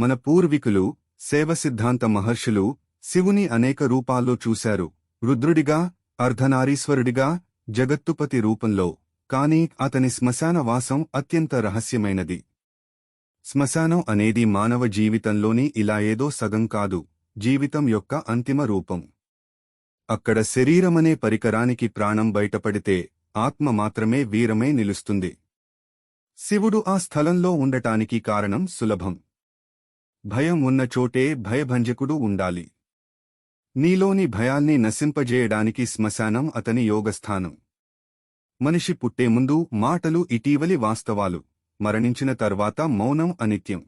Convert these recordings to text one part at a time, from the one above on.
మన పూర్వీకులు సేవ సిద్ధాంత మహర్షులు శివుని అనేక రూపాల్లో చూశారు. రుద్రుడిగా అర్ధనారీశ్వరుడిగా జగత్తుపతి రూపంలో. కాని అతని శ్మశాన వాసం అత్యంత రహస్యమైనది. శ్మశానం అనేది మానవ జీవితంలోని ఇలా ఏదో సగం కాదు జీవితం యొక్క అంతిమ రూపం. అక్కడ శరీరమనే పరికరానికి ప్రాణం బయటపడితే ఆత్మ మాత్రమే వీరమే నిలుస్తుంది. శివుడు ఆ స్థలంలో ఉండటానికి కారణం సులభం. భయం ఉన్న చోటే భయభంజకుడు ఉండాలి. నీలోని భయాల్ని నశింపజేయడానికి శ్మశానం అతని యోగస్థానం. మనిషి పుట్టే ముందు మాటలు ఇటీవలి వాస్తవాలు. మరణించిన తర్వాత మౌనం అనిత్యం.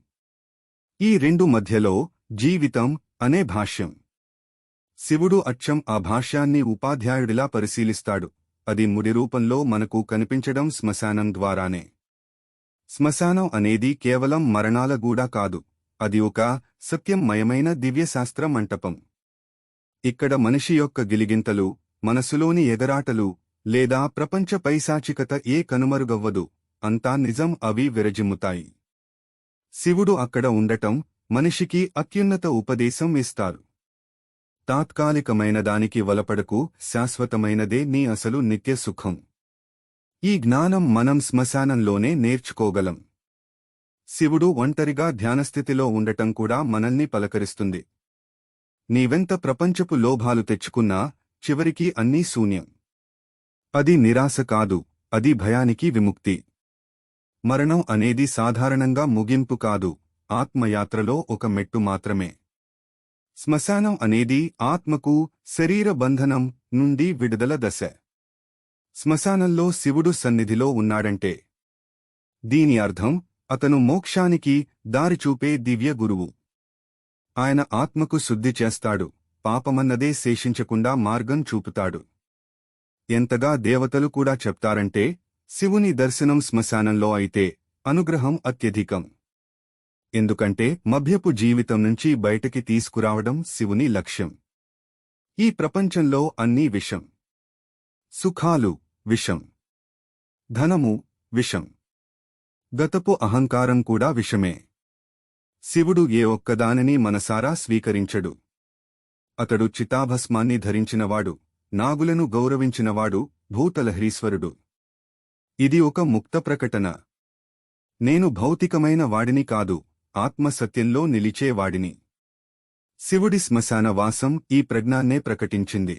ఈ రెండు మధ్యలో జీవితం అనే భాష్యం. శివుడు అచ్చం ఆ భాష్యాన్ని ఉపాధ్యాయుడిలా పరిశీలిస్తాడు. అది ముడి రూపంలో మనకు కనిపించడం శ్మశానం ద్వారానే. శ్మశానం అనేది కేవలం మరణాల గూడా కాదు. అది ఒక సత్యంమయమైన దివ్యశాస్త్ర మంటపం. ఇక్కడ మనిషి యొక్క గిలిగింతలు మనసులోని ఎదరాటలు లేదా ప్రపంచ పైశాచికత ఏ కనుమరుగవ్వదు అంతా నిజం అవి విరజిమ్ముతాయి. శివుడు అక్కడ ఉండటం మనిషికి అత్యున్నత ఉపదేశం ఇస్తారు. తాత్కాలికమైన దానికి వలపడకు శాశ్వతమైనదే నీ అసలు నిత్య సుఖం. ఈ జ్ఞానం మనం శ్మశానంలోనే నేర్చుకోగలం. శివుడు ఒంటరిగా ధ్యానస్థితిలో ఉండటం కూడా మనల్ని పలకరిస్తుంది. నీవెంత ప్రపంచపు లోభాలు తెచ్చుకున్నా చివరికి అన్నీ శూన్యం. అది నిరాశ కాదు అది భయానికి విముక్తి. మరణం అనేది సాధారణంగా ముగింపు కాదు ఆత్మయాత్రలో ఒక మెట్టు మాత్రమే. శ్మశానం అనేది ఆత్మకు శరీర బంధనం నుండి విడుదల దశ. శ్మశానంలో శివుడు సన్నిధిలో ఉన్నాడంటే. దీని అర్థం అతను మోక్షానికి దారిచూపే దివ్య గురువు. ఆయన ఆత్మకు శుద్ధి చేస్తాడు పాపమన్నదే శేషించకుండా మార్గం చూపుతాడు. ఎంతగా దేవతలు కూడా చెప్తారంటే శివుని దర్శనం శ్మశానంలో అయితే అనుగ్రహం అత్యధికం. ఎందుకంటే మభ్యపు జీవితం నుంచి బయటకి తీసుకురావడం శివుని లక్ష్యం. ఈ ప్రపంచంలో అన్నీ విషం. సుఖాలు విషం. ధనము విషం. గతపు అహంకారం కూడా విషమే. శివుడు ఏ ఒక్కదానిని మనసారా స్వీకరించడు. అతడు చితాభస్మాన్ని ధరించినవాడు నాగులను గౌరవించినవాడు భూతలహరీశ్వరుడు. ఇది ఒక ముక్త ప్రకటన. నేను భౌతికమైన వాడిని కాదు ఆత్మసత్యంలో నిలిచేవాడిని శివుడి శ్మశాన వాసం ఈ ప్రజ్ఞాన్నే ప్రకటించింది.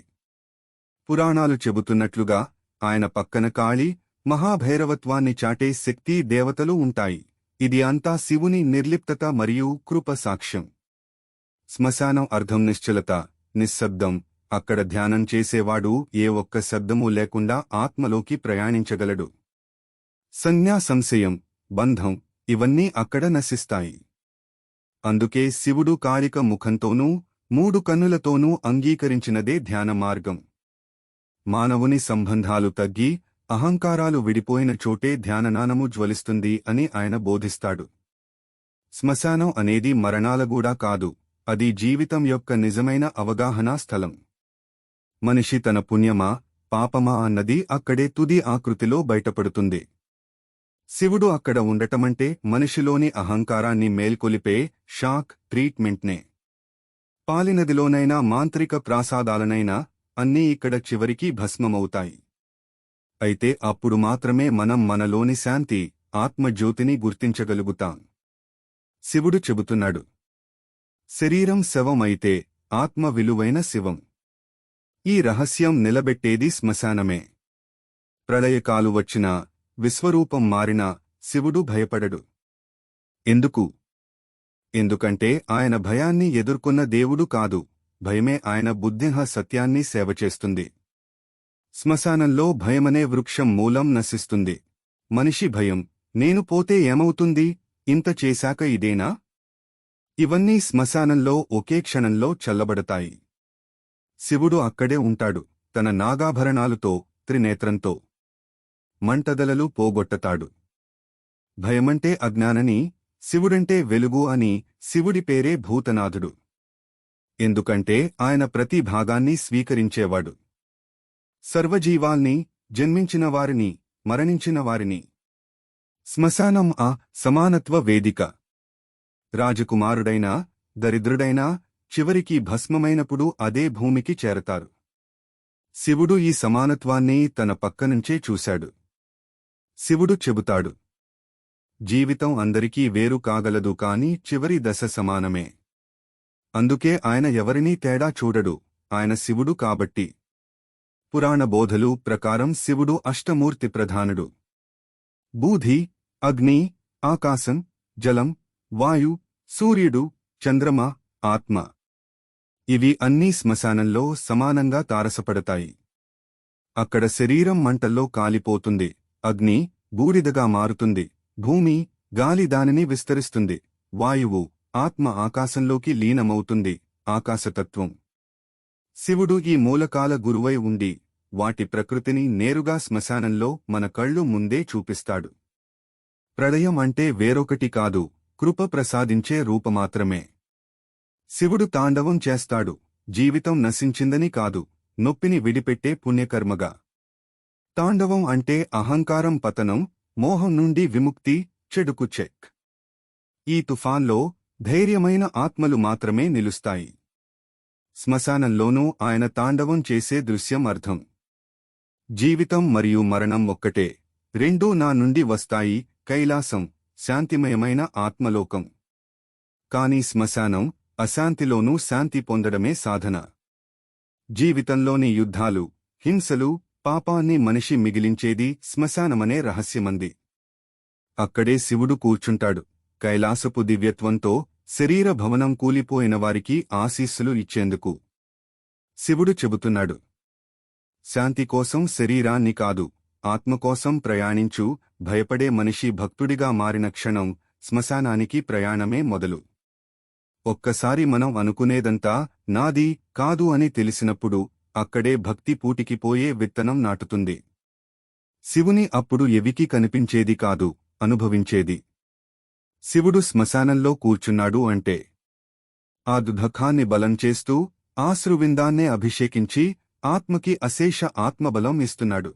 పురాణాలు చెబుతున్నట్లుగా ఆయన పక్కన కాళీ మహాభైరవత్వాన్ని చాటే శక్తి దేవతలు ఉంటాయి. ఇది అంతా శివుని నిర్లిప్తత మరియు కృప సాక్ష్యం. శ్మశానం అర్థం నిశ్చలత నిశ్శబ్దం. అక్కడ ధ్యానం చేసేవాడు ఏ ఒక్క శబ్దమూ లేకుండా ఆత్మలోకి ప్రయాణించగలడు. సంజ్ఞా సంశయం బంధం ఇవన్నీ అక్కడ నశిస్తాయి. అందుకే శివుడు కాళిక ముఖంతోనూ మూడు కన్నులతోనూ అంగీకరించినదే ధ్యాన మార్గం. మానవుని సంబంధాలు తగ్గి అహంకారాలు విడిపోయిన చోటే ధ్యాననానము జ్వలిస్తుంది అని ఆయన బోధిస్తాడు. శ్మశానం అనేది మరణాలగూడా కాదు అది జీవితం యొక్క నిజమైన అవగాహనా స్థలం. మనిషి తన పుణ్యమా పాపమా అన్నది అక్కడే తుది ఆకృతిలో బయటపడుతుంది. శివుడు అక్కడ ఉండటమంటే మనిషిలోని అహంకారాన్ని మేల్కొలిపే షాక్ ట్రీట్మెంట్నే. పాలినదిలోనైనా మాంత్రిక ప్రాసాదాలనైనా అన్నీ ఇక్కడ చివరికి భస్మమవుతాయి. అయితే అప్పుడు మాత్రమే మనం మనలోని శాంతి ఆత్మజ్యోతిని గుర్తించగలుగుతాం. శివుడు చెబుతున్నాడు శరీరం శవమైతే ఆత్మ విలువైన శివం. ఈ రహస్యం నిలబెట్టేది శ్మశానమే. ప్రళయకాలు వచ్చినా విశ్వరూపం మారినా శివుడు భయపడడు. ఎందుకు? ఎందుకంటే ఆయన భయాన్ని ఎదుర్కొన్న దేవుడు కాదు భయమే ఆయన బుద్ధిహ సత్యాన్ని సేవచేస్తుంది శ్మశానంలో భయమనే వృక్షం మూలం నశిస్తుంది. మనిషి భయం నేను పోతే ఏమవుతుంది? ఇంత చేశాక ఇదేనా? ఇవన్నీ శ్మశానంలో ఒకే క్షణంలో చల్లబడతాయి. శివుడు అక్కడే ఉంటాడు తన నాగాభరణాలతో త్రినేత్రంతో. మంటదలలు పోగొట్టతాడు. భయమంటే అజ్ఞానని శివుడంటే వెలుగు అని శివుడి పేరే భూతనాథుడు. ఎందుకంటే ఆయన ప్రతి భాగాన్ని స్వీకరించేవాడు. సర్వజీవాల్ని జన్మించిన వారిని మరణించిన వారిని శ్మశానం ఆ సమానత్వ వేదిక. రాజకుమారుడైనా దరిద్రుడైనా చివరికి భస్మమైనప్పుడు అదే భూమికి చేరతారు. శివుడు ఈ సమానత్వాన్ని తన పక్కనుంచే చూశాడు. శివుడు చెబుతాడు జీవితం అందరికీ వేరు కాగలదు కాని చివరి దశ సమానమే. అందుకే ఆయన ఎవరినీ తేడా చూడడు ఆయన శివుడు కాబట్టి. పురాణ బోధలు ప్రకారం శివుడు అష్టమూర్తి ప్రధానుడు. బూధి అగ్ని ఆకాశం జలం వాయు సూర్యుడు చంద్రమ ఆత్మ. ఇవి అన్నీ శ్మశానంలో సమానంగా తారసపడతాయి. అక్కడ శరీరం మంటల్లో కాలిపోతుంది. అగ్ని బూడిదగా మారుతుంది. భూమి గాలి దానిని విస్తరిస్తుంది. వాయువు ఆత్మ ఆకాశంలోకి లీనమవుతుంది. ఆకాశతత్వం. శివుడు ఈ మూలకాల గురువై ఉండి వాటి ప్రకృతిని నేరుగా శ్మశానంలో మన కళ్ళు ముందే చూపిస్తాడు. ప్రళయం అంటే వేరొకటి కాదు కృప ప్రసాదించే రూపమాత్రమే శివుడు తాండవం చేస్తాడు జీవితం నశించిందని కాదు నొప్పిని విడిపెట్టే పుణ్యకర్మగా. తాండవం అంటే అహంకారం పతనం మోహం నుండి విముక్తి చెడుకు చెక్. ఈ తుఫాన్లో ధైర్యమైన ఆత్మలు మాత్రమే నిలుస్తాయి. శ్మశానంలోనూ ఆయన తాండవం చేసే దృశ్యం అర్థం. జీవితం మరియు మరణం ఒక్కటే. రెండూ నా నుండి వస్తాయి కైలాసం శాంతిమయమైన ఆత్మలోకం. కాని శ్మశానం అశాంతిలోనూ శాంతి పొందడమే సాధన. జీవితంలోని యుద్ధాలు హింసలు పాపాన్ని మనిషి మిగిలించేది శ్మశానమనే రహస్యమంది. అక్కడే శివుడు కూర్చుంటాడు. కైలాసపు దివ్యత్వంతో శరీర భవనం కూలిపోయిన వారికి ఆశీస్సులు ఇచ్చేందుకు శివుడు చెబుతున్నాడు. శాంతి కోసం శరీరాన్ని కాదు ఆత్మకోసం ప్రయాణించు భయపడే మనిషి భక్తుడిగా మారిన క్షణం శ్మశానానికి ప్రయాణమే మొదలు. ఒక్కసారి మనం అనుకునేదంతా నాది కాదు అని తెలిసినప్పుడు అక్కడే భక్తి పూటికిపోయే విత్తనం నాటుతుంది. శివుని అప్పుడు ఎవికి కనిపించేది కాదు అనుభవించేది. శివుడు శ్మశానంలో కూర్చున్నాడు అంటే ఆ దుఃఖాన్ని బలం చేస్తూ ఆశ్రువిందాన్నే అభిషేకించి ఆత్మకి అశేష ఆత్మబలం ఇస్తున్నాడు.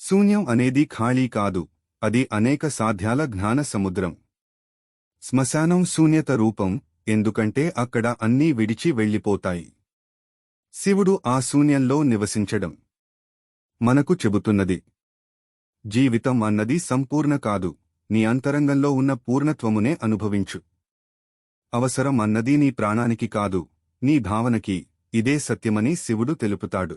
శూన్యం అనేది ఖాళీ కాదు అది అనేక సాధ్యాల జ్ఞాన సముద్రం. శ్మశానం శూన్యత రూపం ఎందుకంటే అక్కడ అన్నీ విడిచి వెళ్ళిపోతాయి. శివుడు ఆ శూన్యంలో నివసించడం మనకు చెబుతున్నది. జీవితం అన్నది సంపూర్ణ కాదు. నీ అంతరంగంలో ఉన్న పూర్ణత్వమునే అనుభవించు. అవసరం అన్నది నీ ప్రాణానికి కాదు నీ భావనకి ఇదే సత్యమని శివుడు తెలుపుతాడు.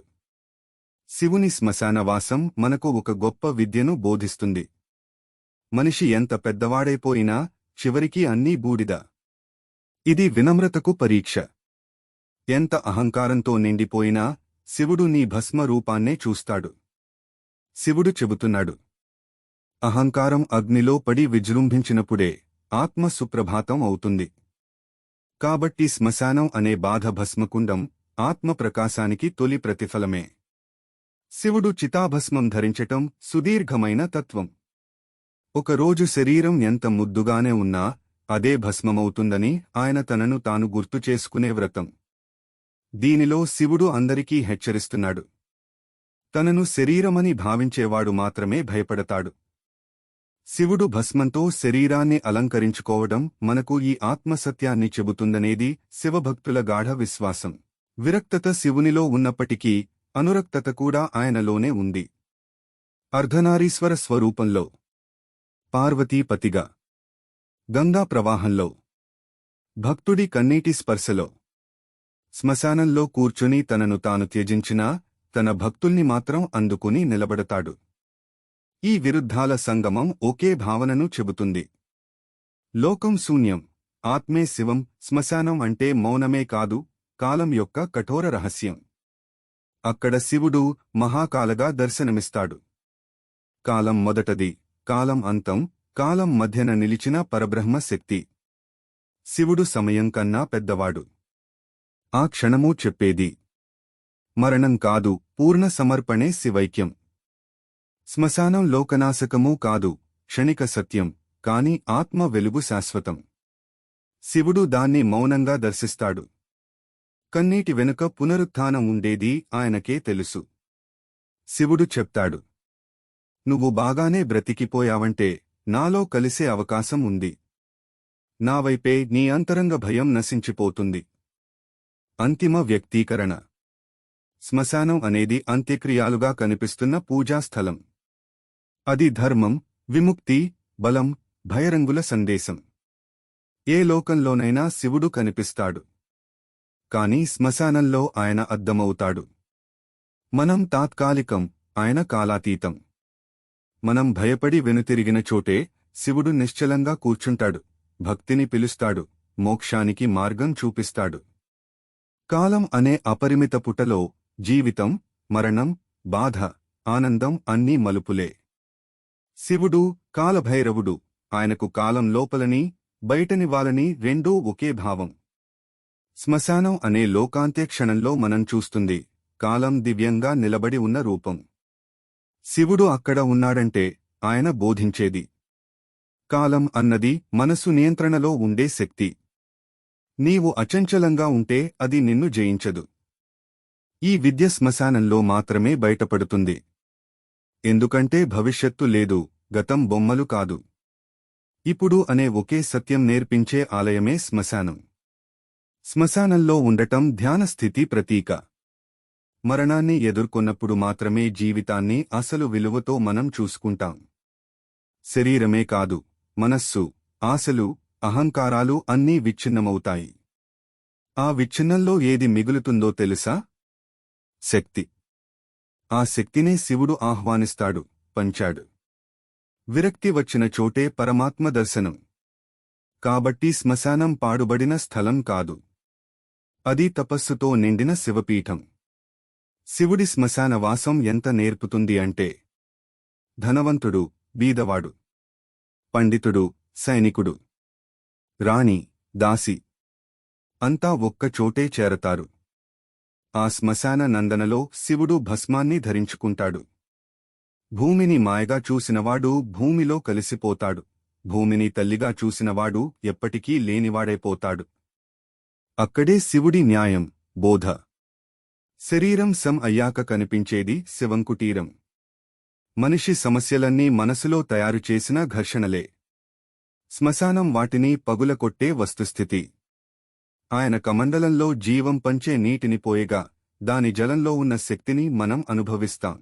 శివుని శ్మశానవాసం మనకు ఒక గొప్ప విద్యను బోధిస్తుంది. మనిషి ఎంత పెద్దవాడైపోయినా చివరికి అన్నీ బూడిద. ఇది వినమ్రతకు పరీక్ష. ఎంత అహంకారంతో నిండిపోయినా శివుడు నీ భస్మ రూపాన్నే చూస్తాడు. శివుడు చెబుతున్నాడు అహంకారం అగ్నిలో పడి విజృంభించినప్పుడే ఆత్మ సుప్రభాతం అవుతుంది. కాబట్టి శ్మశానం అనే బాధ భస్మకుండం ఆత్మ ప్రకాశానికి తొలి ప్రతిఫలమే. శివుడు చితాభస్మం ధరించటం సుదీర్ఘమైన తత్వం. ఒకరోజు శరీరం ఎంత ముద్దుగానే ఉన్నా అదే భస్మమవుతుందని ఆయన తనను తాను గుర్తు చేసుకునే వ్రతం. దీనిలో శివుడు అందరికీ హెచ్చరిస్తున్నాడు. తనను శరీరమని భావించేవాడు మాత్రమే భయపడతాడు. శివుడు భస్మంతో శరీరాన్ని అలంకరించుకోవడం మనకు ఈ ఆత్మసత్యాన్ని చెబుతుందనేది శివభక్తుల గాఢ విశ్వాసం. విరక్తత శివునిలో ఉన్నప్పటికీ అనురక్తత కూడా ఆయనలోనే ఉంది. అర్ధనారీశ్వర స్వరూపంలో. పార్వతీపతిగా గంగా ప్రవాహంలో. భక్తుడి కన్నీటి స్పర్శలో. శ్మశానంలో కూర్చుని తనను తాను త్యజించినా తన భక్తుల్ని మాత్రం అందుకుని నిలబడతాడు. ఈ విరుద్ధాల సంగమం ఒకే భావనను చెబుతుంది. లోకం శూన్యం ఆత్మే శివం శ్మశానం అంటే మౌనమే కాదు కాలం యొక్క కఠోర రహస్యం. అక్కడ శివుడు మహాకాలగా దర్శనమిస్తాడు. కాలం మొదటది కాలం అంతం కాలం మధ్యన నిలిచిన పరబ్రహ్మ శక్తి. శివుడు సమయం కన్నా పెద్దవాడు. ఆ క్షణమూ చెప్పేది మరణం కాదు పూర్ణ సమర్పణే శివైక్యం. శ్మశానం లోకనాశకమూ కాదు క్షణిక సత్యం కాని ఆత్మ వెలుగు శాశ్వతం. శివుడు దాన్ని మౌనంగా దర్శిస్తాడు. కన్నీటి వెనుక పునరుత్థానం ఉండేది ఆయనకే తెలుసు. శివుడు చెప్తాడు నువ్వు బాగానే బ్రతికిపోయావంటే నాలో కలిసే అవకాశం ఉంది. నావైపే నీ అంతరంగ భయం నశించిపోతుంది. అంతిమ వ్యక్తీకరణ. శ్మశానం అనేది అంత్యక్రియాలుగా కనిపిస్తున్న పూజాస్థలం. అది ధర్మం విముక్తి బలం భయరంగుల సందేశం. ఏ లోకంలోనైనా శివుడు కనిపిస్తాడు. కాని శ్మశానంలో ఆయన అద్దమవుతాడు. మనం తాత్కాలికం ఆయన కాలాతీతం. మనం భయపడి వెనుతిరిగిన చోటే శివుడు నిశ్చలంగా కూర్చుంటాడు భక్తిని పిలుస్తాడు మోక్షానికి మార్గం చూపిస్తాడు. కాలం అనే అపరిమిత పుటలో జీవితం మరణం బాధ ఆనందం అన్నీ మలుపులే. శివుడు కాలభైరవుడు. ఆయనకు కాలం లోపలని బయటని వాళ్ళని రెండూ ఒకే భావం. శ్మశానం అనే లోకాంత్య క్షణంలో మనం చూస్తుంది. కాలం దివ్యంగా నిలబడి ఉన్న రూపం. శివుడు అక్కడ ఉన్నాడంటే ఆయన బోధించేది. కాలం అన్నది మనసు నియంత్రణలో ఉండే శక్తి. నీవు అచంచలంగా ఉంటే అది నిన్ను జయించదు. ఈ విద్య శ్మశానంలో మాత్రమే బయటపడుతుంది. ఎందుకంటే భవిష్యత్తు లేదు గతం బొమ్మలు కాదు. ఇప్పుడు అనే ఒకే సత్యం నేర్పించే ఆలయమే శ్మశానం. శ్మశానంలో ఉండటం ధ్యానస్థితి ప్రతీక. మరణాన్ని ఎదుర్కొన్నప్పుడు మాత్రమే జీవితాన్ని అసలు విలువతో మనం చూసుకుంటాం. శరీరమే కాదు మనస్సు ఆశలు అహంకారాలు అన్నీ విచ్ఛిన్నమవుతాయి. ఆ విచ్ఛిన్నంలో ఏది మిగులుతుందో తెలుసా? శక్తి. ఆ శక్తినే శివుడు ఆహ్వానిస్తాడు పంచాడు. విరక్తి వచ్చిన చోటే పరమాత్మ దర్శనం. కాబట్టి శ్మశానం పాడుబడిన స్థలం కాదు. అది తపస్సుతో నిండిన శివపీఠం. శివుడి శ్మశాన వాసం ఎంత నేర్పుతుంది అంటే ధనవంతుడు బీదవాడు. పండితుడు సైనికుడు. రాణి దాసి. అంతా ఒక్కచోటే చేరతారు. ఆ శ్మశాన నందనలో శివుడు భస్మాన్ని ధరించుకుంటాడు. భూమిని మాయగా చూసినవాడు భూమిలో కలిసిపోతాడు. భూమిని తల్లిగా చూసినవాడు ఎప్పటికీ లేనివాడైపోతాడు అక్కడే శివుడి న్యాయం బోధ. శరీరం సం అయ్యాక కనిపించేది శివంకుటీరం. మనిషి సమస్యలన్నీ మనసులో తయారుచేసిన ఘర్షణలే. శ్మశానం వాటిని పగులకొట్టే వస్తుస్థితి. ఆయన కమండలంలో జీవం పంచే నీటిని పోయగా దాని జలంలో ఉన్న శక్తిని మనం అనుభవిస్తాం.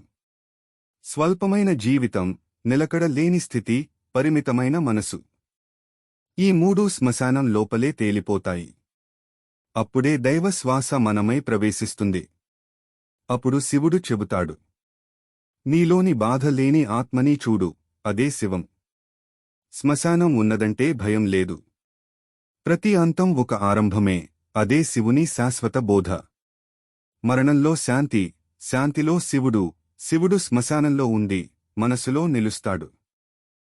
స్వల్పమైన జీవితం నిలకడ లేని స్థితి పరిమితమైన మనసు. ఈ మూడు శ్మశానం లోపలే తేలిపోతాయి. అప్పుడే దైవ శ్వాస మనమై ప్రవేశిస్తుంది. అప్పుడు శివుడు చెబుతాడు. నీలోని బాధ లేని ఆత్మని చూడు అదే శివం. శ్మశానం ఉన్నదంటే భయం లేదు. ప్రతి అంతం ఒక ఆరంభమే అదే శివుని శాశ్వత బోధ. మరణంలో శాంతి శాంతిలో శివుడు శివుడు శ్మశానంలో ఉండి మనసులో నిలుస్తాడు.